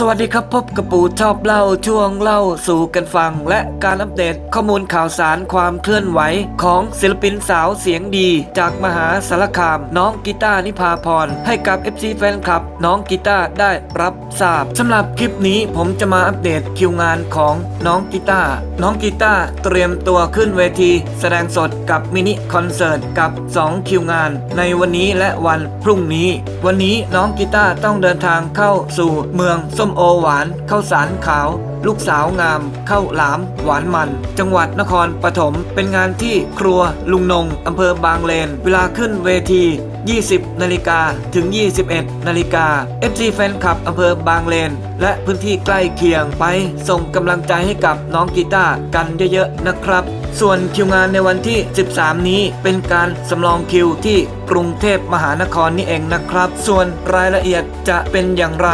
สวัสดีครับพบกับปู่ชอบเล่าช่วงเล่าสู่กันฟัง และการอัปเดตข้อมูลข่าวสารความเคลื่อนไหว ของศิลปินสาวเสียงดี จากมหาสารคาม น้องกีตาร์นิพาพร ให้กับ FC แฟนคลับ น้องกีตาร์ได้รับทราบสำหรับคลิปนี้ผมจะมาอัปเดตคิวงานของน้องกีตาร์น้องกีตาร์เตรียมตัวขึ้นเวที แสดงสดกับมินิคอนเสิร์ตกับ 2 คิวงาน ในวันนี้และวันพรุ่งนี้ วันนี้น้องกีตาร์ต้องเดินทางเข้าสู่เมืองส้มโอหวานข้าวสารขาว ลูกสาวงามข้าวหลาม หวานมัน จังหวัดนครปฐมเป็นงานที่ครัวลุงนงอำเภอบางเลน เวลาขึ้นเวที 20 นาฬิกาถึง 21 นาฬิกา FC แฟนคลับอำเภอบางเลน และพื้นที่ใกล้เคียงไปส่งกำลังใจให้กับน้องกีตาร์กันเยอะๆนะครับ ส่วนคิวงานในวันที่ 13 นี้เป็นการสำรองคิวที่กรุงเทพมหานครนี่เองนะครับ ส่วนรายละเอียดจะเป็นอย่างไร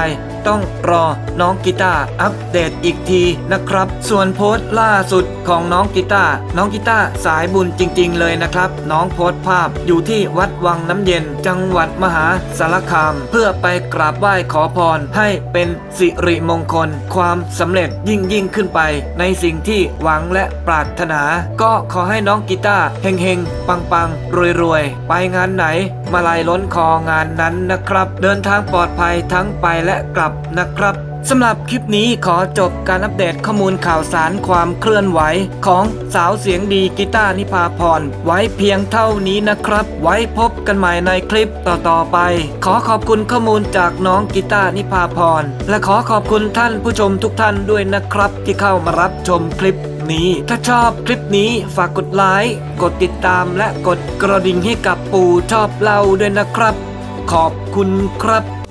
ต้องรอน้องกีตาร์อัปเดตอีกทีนะครับ ส่วนโพสต์ล่าสุดของน้องกีตาร์น้องกีตาร์สายบุญจริง ๆ เลยนะครับ น้องโพสต์ภาพอยู่ที่วัดวังน้ำเย็น จังหวัดมหาสารคาม เพื่อไปกราบไหว้ขอพรให้เป็นสิริมงคล ความสำเร็จยิ่งยิ่งขึ้นไป ในสิ่งที่หวังและปรารถนา ก็ขอให้น้องกีตาร์เฮงเฮงปังปังรวยรวยๆ ไปงานไหน มาลายล้นคองานนั้นนะครับ เดินทางปลอดภัยทั้งไปและกลับนะครับสำหรับคลิปนี้ขอจบการอัปเดตข้อมูลข่าวสารความเคลื่อนไหว ของสาวเสียงดีกีตาร์นิพาพร ไว้เพียงเท่านี้นะครับ ไว้พบกันใหม่ในคลิปต่อๆไป ขอขอบคุณข้อมูลจากน้องกีตาร์นิพาพร และขอขอบคุณท่านผู้ชมทุกท่านด้วยนะครับ ที่เข้ามารับชมคลิปนี้ ถ้าชอบคลิปนี้ฝากกดไลค์กดติดตามและกดกระดิ่งให้กับปู่ชอบเล่าด้วยนะครับ ขอบคุณครับ